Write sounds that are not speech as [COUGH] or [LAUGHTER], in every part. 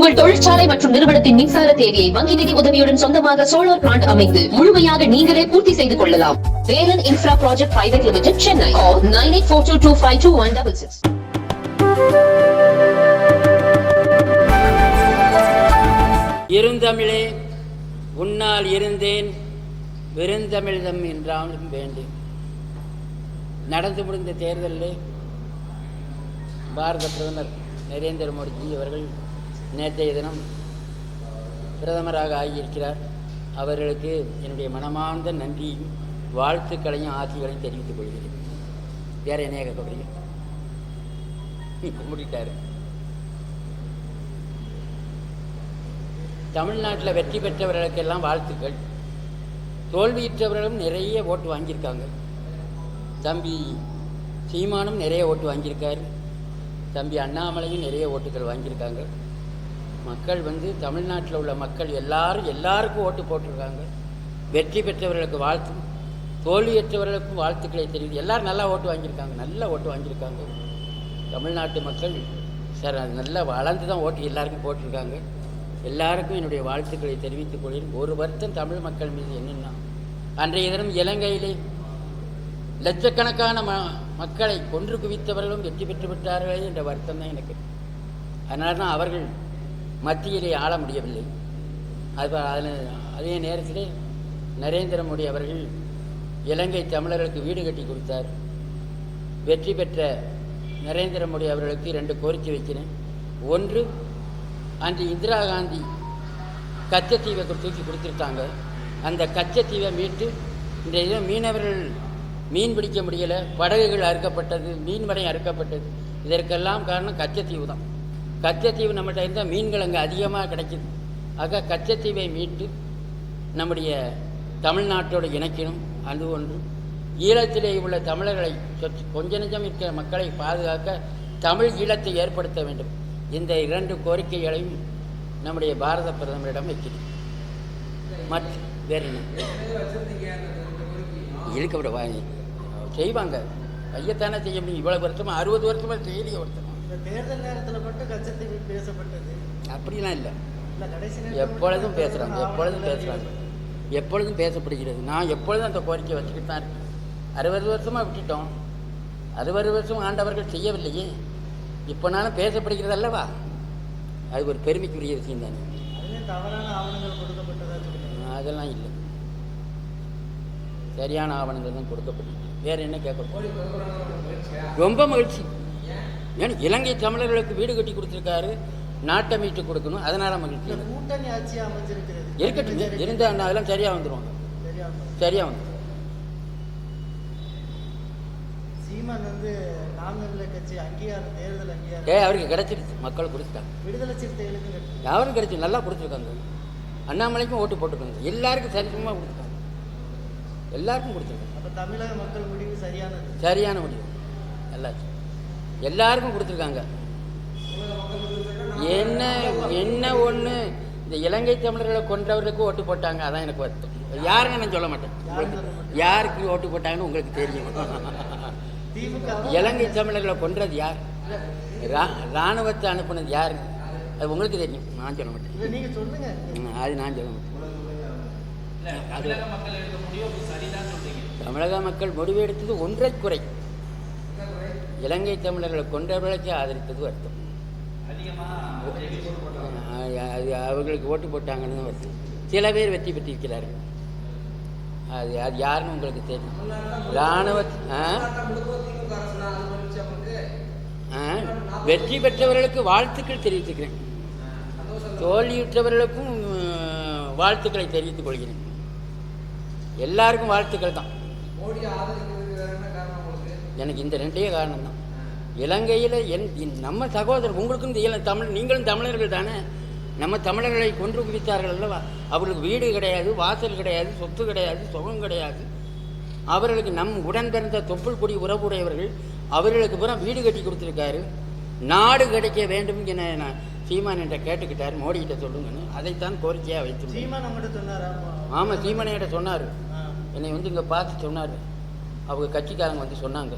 உங்கள் தொழிற்சாலை மற்றும் நிறுவனத்தின் மின்சார தேவையை வங்கி நிதி உதவியுடன் சொந்தமாக சோலார் பிளான்ட் அமைத்து முழுமையாக நீங்களே பூர்த்தி செய்து கொள்ளலாம். Velan infra project private limited Chennai nine eight four two two five two one double six இருந்தமிழே உன்னால் இருந்தேன் வெறுந்தமிழ்தம் என்றாலும் வேண்டும். நடந்து முடிந்த தேர்தலில் பாரத பிரதமர் நரேந்திர மோடிஜி அவர்கள் நேற்றைய தினம் பிரதமராக ஆகியிருக்கிறார். அவர்களுக்கு என்னுடைய மனமார்ந்த நன்றியும் வாழ்த்துக்களையும் ஆசிகளையும் தெரிவித்துக் கொள்கிறேன். வேற என்ன கேட்க போறீங்க? [LAUGHS] கும்பிட்டாரு தமிழ்நாட்டில் வெற்றி பெற்றவர்களுக்கெல்லாம் வாழ்த்துக்கள். தோல்வியுற்றவர்களும் நிறைய ஓட்டு வாங்கியிருக்காங்க. தம்பி சீமானும் நிறைய ஓட்டு வாங்கியிருக்காரு. தம்பி அண்ணாமலையும் நிறைய ஓட்டுகள் வாங்கியிருக்காங்க. மக்கள் வந்து தமிழ்நாட்டில் உள்ள மக்கள் எல்லாரும் எல்லாருக்கும் ஓட்டு போட்டிருக்காங்க. வெற்றி பெற்றவர்களுக்கு வாழ்த்து தோல்வியற்றவர்களுக்கும் வாழ்த்துக்களை தெரிவித்து எல்லோரும் நல்லா ஓட்டு வாங்கியிருக்காங்க நல்லா ஓட்டு வாங்கியிருக்காங்க. தமிழ்நாட்டு மக்கள் சார் அது நல்லா வளர்ந்து தான் ஓட்டு எல்லாருக்கும் போட்டிருக்காங்க. எல்லாருக்கும் என்னுடைய வாழ்த்துக்களை தெரிவித்துக் கொள்கிறேன். ஒரு வருத்தம் தமிழ் மக்கள் மீது என்னென்னா அன்றைய தினம் இலங்கையிலே லட்சக்கணக்கான ம மக்களை கொன்று குவித்தவர்களும் வெற்றி பெற்று விட்டார்களே என்ற வருத்தம் தான் எனக்கு. அதனால தான் அவர்கள் மத்தியிலே ஆள முடியவில்லை. அது அதில் அதே நேரத்திலே நரேந்திர மோடி அவர்கள் இலங்கை தமிழர்களுக்கு வீடு கட்டி கொடுத்தார். வெற்றி பெற்ற நரேந்திர மோடி அவர்களுக்கு ரெண்டு கோரிக்கை வைக்கிறேன். ஒன்று அன்று இந்திரா காந்தி கச்சத்தீவை தூக்கி கொடுத்துருக்காங்க. அந்த கச்சத்தீவை மீட்டு இன்றைய மீனவர்கள் மீன் பிடிக்க முடியலை. படகுகள் அறுக்கப்பட்டது மீன்வடை அறுக்கப்பட்டது. இதற்கெல்லாம் காரணம் கச்சத்தீவு தான். கச்சத்தீவு நம்மகிட்ட இருந்தால் மீன்கள் அங்கே அதிகமாக கிடைக்கிது. ஆக கச்சத்தீவை மீட்டு நம்முடைய தமிழ்நாட்டோடு இணைக்கணும். அது ஒன்று. ஈழத்திலே உள்ள தமிழர்களை சொற்று கொஞ்ச நெஞ்சம் இருக்கிற மக்களை பாதுகாக்க தமிழ் ஈழத்தை ஏற்படுத்த வேண்டும். இந்த இரண்டு கோரிக்கைகளையும் நம்முடைய பாரத பிரதமரிடம் வைக்கிறேன். மற்ற வேறு என்ன? இருக்கப்பட செய்வாங்க. ஐயத்தானே செய்ய முடியும். இவ்வளவு வருஷமா அறுபது வருஷமா செய்யலையே ஒருத்தர் இந்த தேர்தல் நேரத்தில் மட்டும் கச்சத்தீவு பேசப்பட்டது. அப்படிலாம் இல்லை. இல்ல கடைசி நேரத்துல எப்பொழுதும் பேசுகிறாங்க எப்பொழுதும் பேசுகிறாங்க எப்பொழுதும் பேசப்படுகிறது. நான் எப்பொழுதும் அந்த கோரிக்கை வச்சுக்கிட்டு தான் இருக்கேன். அறுபது வருஷமாக விட்டுட்டோம். அறுபது வருஷம் ஆண்டவர்கள் செய்யவில்லையே. இப்போனாலும் பேசப்படுகிறது அல்லவா? அது ஒரு பெருமைக்குரிய விஷயம் தானே. அதெல்லாம் இல்லை. சரியான ஆவணங்கள் தான் கொடுக்கப்பட்டது வேற என்ன கேட்க ரொம்ப மகிழ்ச்சி. ஏன்னா இலங்கை தமிழர்களுக்கு வீடு கட்டி கொடுத்துருக்காரு நாட்டை மீட்டு கொடுக்கணும். அதனால மகிழ்ச்சி. கூட்டணி ஆட்சியா அமைஞ்சிருக்கிறது. இருக்கட்டும். இருந்தால் அதெல்லாம் சரியாக வந்துடுவாங்க சரியா சரியாக வந்துடும் சீமான் வந்து ஏ அவருக்கு கிடைச்சிருச்சு. மக்கள் கொடுத்துட்டாங்க விடுதலை சிறுத்தைகளுக்கு. யாரும் கிடைச்சி நல்லா கொடுத்துருக்காங்க அண்ணாமலைக்கும் ஓட்டு போட்டிருக்காங்க. எல்லாருக்கும் சரிசமமாக கொடுத்துருக்காங்க எல்லாருக்கும் கொடுத்துருக்காங்க அப்ப தமிழக மக்கள் முடிவு சரியானது? சரியான முடிவு. எல்லாரும் எல்லாருக்கும் கொடுத்துருக்காங்க. என்ன என்ன ஒன்று இந்த இலங்கை தமிழர்களை கொன்றவர்களுக்கு ஓட்டு போட்டாங்க. அதான் எனக்கு வருத்தம். யாருன்னு நான் சொல்ல மாட்டேன். யாருக்கு ஓட்டு போட்டாங்கன்னு உங்களுக்கு தெரியும். திமுக இலங்கை தமிழர்களை கொன்றது யார்? ரா- ராணுவத்தை அனுப்புனது யார்? அது உங்களுக்கு தெரியும். நான் சொல்ல மாட்டேன். அது நான் சொல்ல மாட்டேன். அது தமிழக மக்கள் முடிவு எடுத்தது ஒன்றை குறை. இலங்கை தமிழர்களை கொன்றவர்களுக்கு ஆதரித்தது வருத்தம். அது அவர்களுக்கு ஓட்டு போட்டாங்கன்னு வருத்தம். சில பேர் வெற்றி பெற்றிருக்கிறார்கள். அது அது யாருன்னு உங்களுக்கு தெரியும். இராணுவ வெற்றி பெற்றவர்களுக்கு வாழ்த்துக்கள் தெரிவித்துக்கிறேன். தோல்வியுற்றவர்களுக்கும் வாழ்த்துக்களை தெரிவித்துக் கொள்கிறேன். எல்லாருக்கும் வாழ்த்துக்கள் தான். எனக்கு இந்த ரெண்டே காரணம் தான். இலங்கையில் என் நம்ம சகோதரர் உங்களுக்கும் இல- தமிழ் நீங்களும் தமிழர்கள் தானே? நம்ம தமிழர்களை கொன்று குவித்தார்கள் அல்லவா? அவர்களுக்கு வீடு கிடையாது வாசல் கிடையாது சொத்து கிடையாது சுகம் கிடையாது. அவர்களுக்கு நம் உடன் பிறந்த தொப்புள் கொடி உறவுடையவர்கள் அவர்களுக்கு பூரா வீடு கட்டி கொடுத்துருக்காரு. நாடு கிடைக்க வேண்டும் என நான் சீமான் என்ற கேட்டுக்கிட்டார். மோடிக்கிட்ட சொல்லுங்கன்னு. அதைத்தான் கோரிக்கையாக வைத்துள்ளேன். சீமான் ஆமாம் சீமானையிட்ட சொன்னார். என்னை வந்து இங்கே பார்த்து சொன்னார். அவங்க கட்சிக்காரங்க வந்து சொன்னாங்க.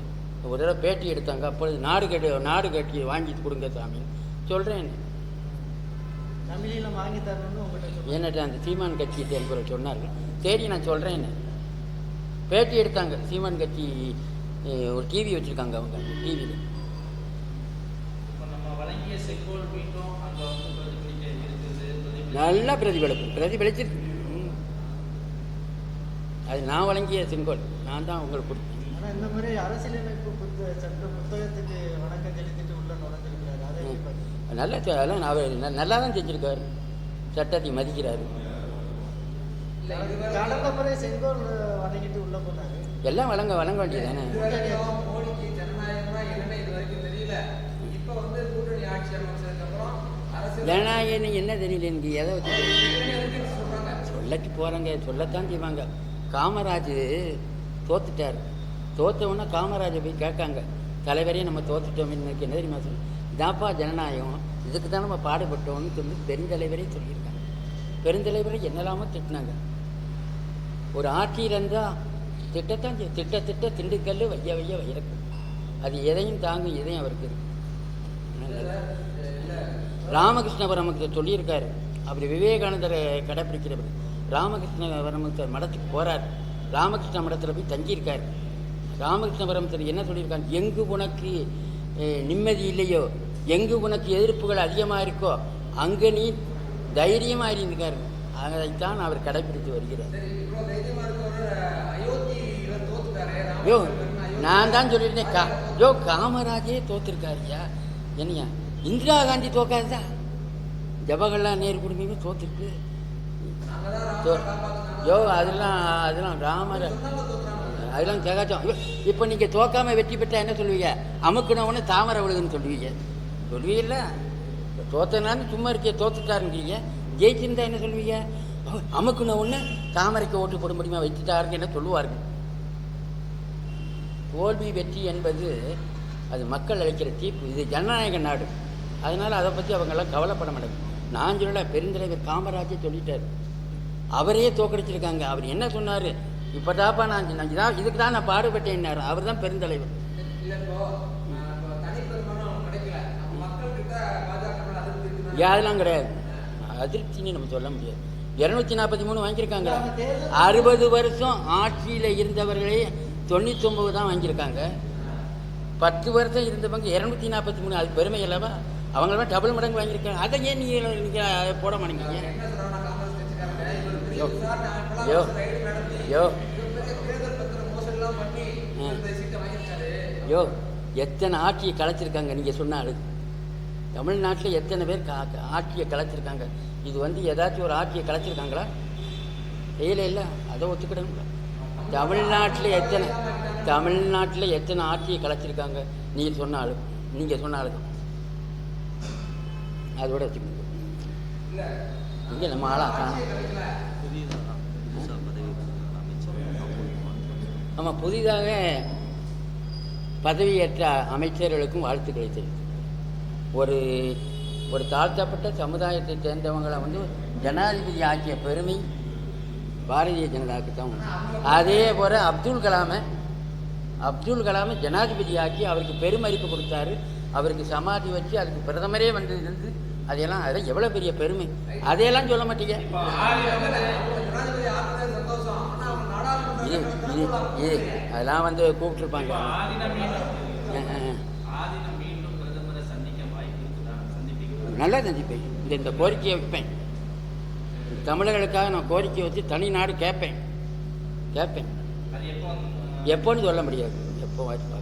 ஒரு தடவை பேட்டி எடுத்தாங்க. அப்பொழுது நாடு கட்டி நாடு கட்டி வாங்கி கொடுங்க சாமி. சொல்கிறேன் சின்னம் வாங்கி தரணும்னு என்னட்ட அந்த சீமான் கட்சி தேர்தல் சொன்னார்கள். சரி நான் சொல்கிறேன் பேட்டி எடுத்தாங்க. சீமான் கட்சி ஒரு டிவி வச்சுருக்காங்க அவங்க டிவியில் நல்லா பிரதிபலிப்பு பிரதிபலிச்சிருக்கு. அது நான் வழங்கிய செங்கோல். நான் தான் உங்களுக்கு கொடுத்தேன். ஆனா இந்த மாதிரி அரசியலமைப்பு புத்த சட்ட புத்தகத்துக்கு வணக்கம் செலுத்திட்டு உள்ள நுழைஞ்சிருக்கிறாரு. அதை? நல்லா அதெல்லாம் அவர் ந- நல்லா தான் செஞ்சுருக்காரு. சட்டத்தை மதிக்கிறாரு. கடந்த முறை செங்கோல் வணங்கிட்டு உள்ள போனாரு. எல்லாம் வழங்க வழங்க வேண்டியதானே இதுவரைக்கும் மோடிக்கு ஜனநாயகம்னா என்னன்னு இது வரைக்கும் தெரியல. இப்போ வந்து கூட்டணி ஆட்சி அமைச்சதுக்கு அப்புறம் அரசு ஜனநாயகம் என்ன தெரியல எனக்கு? எதை வச்சு போகிறாங்க சொல்லத்தான் செய்வாங்க. காமராஜ் தோத்துட்டார். தோத்தவொன்னே காமராஜர் போய் கேட்காங்க தலைவரையும் நம்ம தோத்துட்டோம். எனக்கு என்ன தெரியுமா சொல்லு இதாப்பா ஜனநாயகம் இதுக்கு தான் நம்ம பாடுபட்டோம்னு சொல்லி பெருந்தலைவரே சொல்லியிருக்காங்க. பெருந்தலைவரை என்னெல்லாமோ திட்டினாங்க. ஒரு ஆட்சியில் இருந்தால் திட்டத்தான் திட்ட திட்ட திண்டுக்கல் வைய வைய வைரக்கும் அது எதையும் தாங்கும் எதையும் அவருக்கு இருக்கு. ராமகிருஷ்ண சொல்லியிருக்காரு. அப்படி விவேகானந்தரை கடைப்பிடிக்கிறவர். ராமகிருஷ்ண மடத்துக்கு போறார். ராமகிருஷ்ண மடத்தில் போய் தங்கியிருக்காரு. ராமகிருஷ்ண பரமஹம்சர் என்ன சொல்லியிருக்காங்க எங்கு உனக்கு நிம்மதி இல்லையோ? எங்கு உனக்கு எதிர்ப்புகள் அதிகமாக இருக்கோ அங்கே நீ தைரியமாக இருந்திருக்காரு அதைத்தான் அவர் கடைப்பிடித்து வருகிறார். யோ நான் தான் சொல்லியிருந்தேன் கா யோ காமராஜே தோத்துருக்காருயா? என்னையா? இந்திரா காந்தி தோக்காதுதா? ஜவஹர்லால் நேரு குடும்பமே தோத்துருக்கு. யோ அதெல்லாம் அதெல்லாம் ராமர் அதெல்லாம் கேட்காச்சோம் இப்போ நீங்கள் தோக்காமல் வெற்றி பெற்றால் என்ன சொல்லுவீங்க? அமுக்குனவனு தாமரை விழுதுன்னு சொல்லுவீங்க. சொல்லுவீங்கல்ல? தோத்தனாலும் சும்மா இருக்கே தோத்துட்டாருங்கிறீங்க ஜெயிச்சிருந்தா என்ன சொல்லுவீங்க? அமுக்குன ஒன்று தாமரைக்கு ஓட்டு போட முடியுமா? வச்சுட்டாருன்னு என்ன சொல்லுவார்கள் தோல்வி வெற்றி என்பது அது மக்கள் அழைக்கிற தீர்ப்பு. இது ஜனநாயக நாடு. அதனால் அதை பற்றி அவங்கெல்லாம் கவலைப்பட மாட்டாங்க. நான் சொல்லலை பெருந்தலைவர் காமராஜே சொல்லிட்டார். அவரே தோக்கடிச்சிருக்காங்க. அவர் என்ன சொன்னார்? இப்போ தாப்பா நான் நான் இதான் இதுக்கு தான் நான் பாடுபட்டேன்னார். அவர் தான் பெருந்தலைவர் யாரெல்லாம் கிடையாது. அதிருப்தின்னு நம்ம சொல்ல முடியாது. இரநூத்தி நாற்பத்தி மூணு வாங்கியிருக்காங்க அறுபது வருஷம் ஆட்சியில் இருந்தவர்களே தொண்ணூத்தொம்பது தான் வாங்கியிருக்காங்க. பத்து வருஷம் இருந்தவங்க இரநூத்தி நாற்பத்தி மூணு அது பெருமை அல்லவா? அவங்களாம் டபுள் மடங்கு வாங்கியிருக்காங்க. அதை ஏன் நீங்கள் நீங்கள் போட மாட்டேங்க? என்ன யோ யோ எத்தனை ஆட்சியை கலைச்சிருக்காங்க நீங்கள் சொன்ன ஆளு. தமிழ்நாட்டில் எத்தனை பேர் கா ஆட்சியை கலைச்சிருக்காங்க? இது வந்து ஏதாச்சும் ஒரு ஆட்சியை கலைச்சிருக்காங்களா? செய்யலை இல்லை. அதை ஒத்துக்கிடணும்ல. தமிழ்நாட்டில் எத்தனை தமிழ்நாட்டில் எத்தனை ஆட்சியை கலைச்சிருக்காங்க? நீங்கள் சொன்ன ஆளு. நீங்கள் சொன்ன ஆளு அதோட வச்சுக்கோங்க. இங்கே நம்ம ஆளா நம்ம புதிதாக பதவியேற்ற அமைச்சர்களுக்கும் வாழ்த்துக்களை தெரிவித்து ஒரு ஒரு தாழ்த்தப்பட்ட சமுதாயத்தை சேர்ந்தவங்களை வந்து ஜனாதிபதி ஆக்கிய பெருமை பாரதிய ஜனதாவுக்கு தான் உண்டு. அதே போல் அப்துல் கலாமை அப்துல் கலாமை ஜனாதிபதி ஆக்கி அவருக்கு பெருமதிப்பு கொடுத்தாரு. அவருக்கு சமாதி வச்சு அதுக்கு பிரதமரே வந்து இருந்து அதையெல்லாம் அதெல்லாம் எவ்வளோ பெரிய பெருமை. அதையெல்லாம் சொல்ல மாட்டீங்க. இது இது இது. அதெல்லாம் வந்து கூப்பிட்டுருப்பாங்க. நல்லா சந்திப்பேன் இந்த இந்த கோரிக்கையை வைப்பேன். தமிழர்களுக்காக நான் கோரிக்கை வச்சு தனி நாடு கேட்பேன். கேட்பேன். எப்போன்னு சொல்ல முடியாது. எப்போ வாய்ப்பு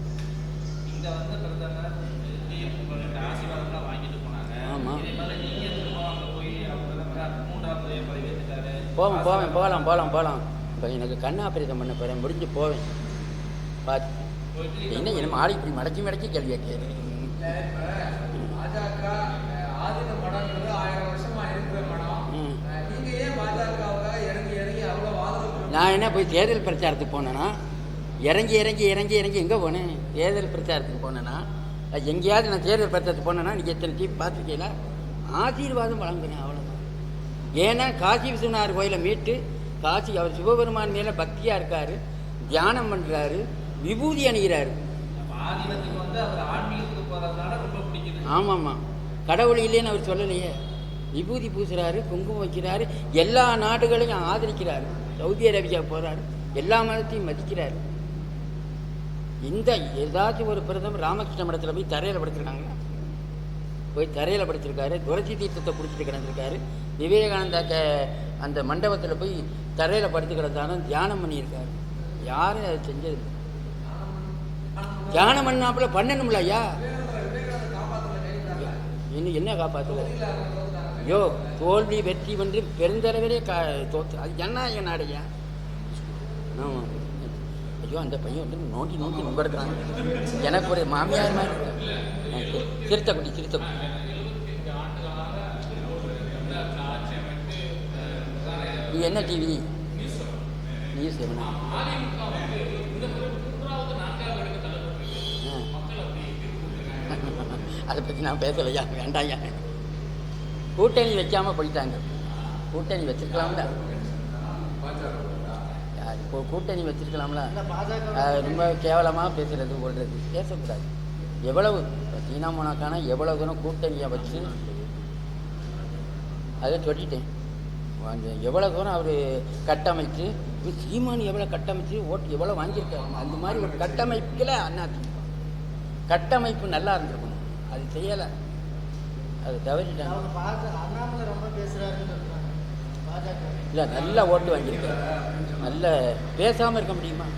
ஆமாம் போவோம் போவேன் போகலாம் போகலாம் போகலாம். இப்போ எனக்கு கண் ஆபரேஷன் பண்ண போகிறேன் முடிஞ்சு போவேன். பார்த்து என்ன என்ன மாடி இப்படி மடக்கி மடக்கி கேள்வி கேட்குறேன் நான் என்ன போய் தேர்தல் பிரச்சாரத்துக்கு போனேன்னா இறங்கி இறங்கி இறங்கி இறங்கி எங்கே போனேன்? தேர்தல் பிரச்சாரத்துக்கு போனேன்னா அது எங்கேயாவது நான் தேர்தல் பிரச்சாரத்துக்கு போனேன்னா நீங்கள் எத்தனை டீம் பார்த்துருக்கீங்களா? ஆசீர்வாதம் வழங்குனேன் அவ்வளோதான் ஏன்னா காசி விஸ்வநாதர் கோயிலை மீட்டு காசி அவர் சிவபெருமான் மேலே பக்தியாக இருக்கார் தியானம் பண்ணுறாரு விபூதி அணிகிறாரு. அவர் ஆமாம்மா. கடவுள் இல்லைன்னு அவர் சொல்லலையே. விபூதி பூசுகிறாரு குங்குமம் வைக்கிறாரு எல்லா நாடுகளையும் ஆதரிக்கிறார். சவுதி அரேபியா போகிறார் எல்லா மதத்தையும் மதிக்கிறாரு. இந்த ஏதாச்சும் ஒரு பிரதமர் ராமகிருஷ்ண மடத்தில் போய் தரையில் படுத்திருக்காங்க போய் தரையில் படுத்திருக்காரு துளசி தீர்த்தத்தை குடிச்சிட்டு கிடந்திருக்காரு. விவேகானந்தா க அந்த மண்டபத்தில் போய் தரையில் படுத்து கிடந்தாலும் தியானம் பண்ணியிருக்காரு. யாரும் அதை செஞ்சது தியானம் பண்ணாப்புல பண்ணணும்ல ஐயா? இன்னும் என்ன காப்பாற்றல ஐயோ தோல்வி வெற்றி வந்து பெருந்தளவிலே கா தோத்து அது ஜனநாயக நாடையா ஆமாம் ஐயோ? அந்த பையன் வந்து நோண்டி நோண்டி நுங்கடுக்கிறான் எனக்கு ஒரு மாமியார் மாதிரி திருத்தக்குடி திருத்தக்குடி இது என்ன டிவி நியூஸ் என்ன அதை பற்றி நான் பேசலையா? வேண்டாயா? கூட்டணி வைக்காம போயிட்டாங்க. கூட்டணி வச்சிருக்கலாம்ல. இப்போ கூட்டணி வச்சிருக்கலாம்ல. ரொம்ப கேவலமாக பேசுறது கொள்றது பேசக்கூடாது. எவ்வளவு சீனா மோனாக்கான எவ்வளவு தூரம் கூட்டணியை வச்சு அதை சொல்லிட்டேன். எவ்வளோ தூரம் அவர் கட்டமைச்சு சீமான் எவ்வளோ கட்டமைச்சு ஓட்டு எவ்வளோ வாங்கியிருக்காரு? அந்த மாதிரி ஒரு கட்டமைப்பில் அண்ணா கட்டமைப்பு நல்லா இருந்திருக்கணும் அது செய்யலை. அது தவறிட்டாங்க. அவங்க பாஜக அண்ணாமலை ரொம்ப பேசுறாருன்னு சொல்றாங்க. பாஜக. இல்லை நல்ல ஓட்டு வாங்கியிருக்காரு. நல்ல பேசாமல் இருக்க முடியுமா?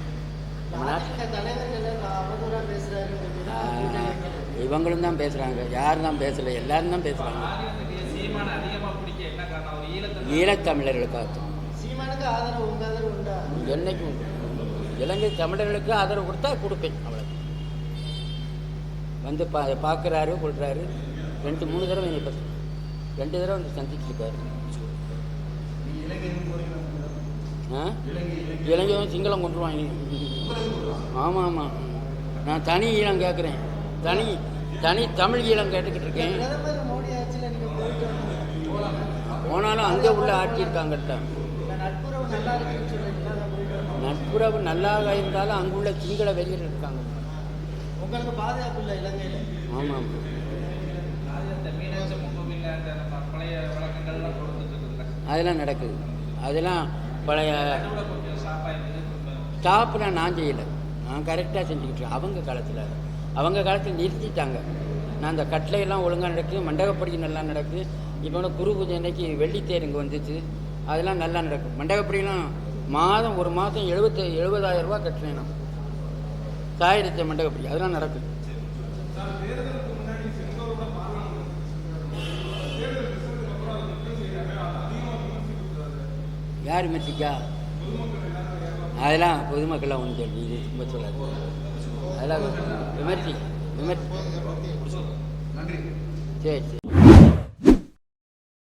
இவங்களும் தான் பேசுகிறாங்க யாரும் தான் பேசலை. எல்லாரும் தான் பேசுகிறாங்க ஈழத்தமிழர்களுக்காக சீமானுக்கு ஆதரவு உங்க ஆதரவு உண்டா? என்னைக்கும். இலங்கை தமிழர்களுக்கு ஆதரவு கொடுத்தா கொடுப்பேன் அவ்வளோ வந்து பா பார்க்குறாரு கொள்றாரு. ரெண்டு மூணு தடவை என்னை பற்றி ரெண்டு தடவை வந்து சந்திச்சிருக்காரு. ஆ? இலங்கையும் சிங்களம் கொண்டுருவாங்க ஆமாம் ஆமாம் நான் தனி ஈழம் கேட்குறேன் தனி தனி தமிழ் ஈழம் கேட்டுக்கிட்டு இருக்கேன் பிரதமர் மோடி ஆட்சியில நீங்க போயிட்டு வந்தீங்க போனாலும் அங்கே உள்ள ஆட்சி இருக்காங்கட்ட இந்த நட்புறவு நல்லாக இருந்தாலும் அங்குள்ள சிங்கள வெறியர் இருக்காங்க. உங்களுக்கு பாதுகாப்பு இல்லை இலங்கையில? ஆமாம் அதெல்லாம் நடக்குது. அதெல்லாம் பழைய ஸ்டாப்லாம் நான் செய்யலை. நான் கரெக்டாக செஞ்சுக்கிட்டு இருக்கேன். அவங்க காலத்தில். அவங்க காலத்தில் நிறுத்திட்டாங்க. நான் அந்த கட்டளையெல்லாம் ஒழுங்காக நடக்குது. மண்டகப்படி நல்லா நடக்குது. இப்போ வந்து குரு பூஜை அன்னைக்கு வெள்ளித்தேருங்கு வந்துச்சு. அதெல்லாம் நல்லா நடக்கும். மண்டபப்படியெல்லாம் மாதம் ஒரு மாதம் எழுபத்தி எழுபதாயிரம் ரூபா கட்டுறேன் நான் சாயிரத்தை மண்டகப்படி அதெல்லாம் நடக்கும். யார் மிச்சிக்கா அதெல்லாம் பொதுமக்கள்லாம் ஒன்று சொல்லி இது ரொம்ப சொல்லாது. அதெல்லாம் விமர்சி விமர்சி. சரி சரி.